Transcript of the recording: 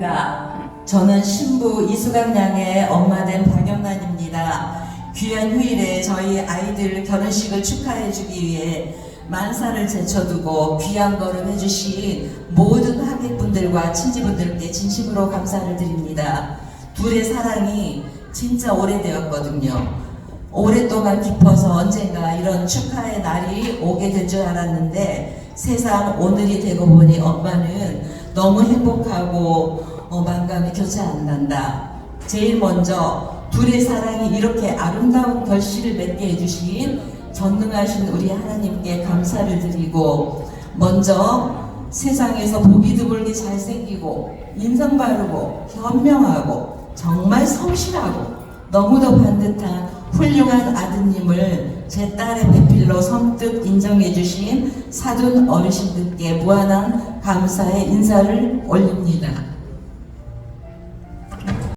안녕하십니까. 저는 신부 이수강 양의 엄마 된 박영란입니다. 귀한 휴일에 저희 아이들 결혼식을 축하해주기 위해 만사를 제쳐두고 귀한 걸음 해주신 모든 하객분들과 친지분들께 진심으로 감사를 드립니다. 둘의 사랑이 진짜 오래되었거든요. 오랫동안 깊어서 언젠가 이런 축하의 날이 오게 될 줄 알았는데 세상 오늘이 되고 보니 엄마는 너무 행복하고 어, 만감이 교차 안 난다. 제일 먼저 둘의 사랑이 이렇게 아름다운 결실을 맺게 해주신 전능하신 우리 하나님께 감사를 드리고 먼저 세상에서 보기 드물게 잘생기고 인성 바르고 현명하고 정말 성실하고 너무도 반듯한 훌륭한 아드님을 제 딸의 배필로 선뜻 인정해 주신 사돈 어르신들께 무한한 감사의 인사를 올립니다.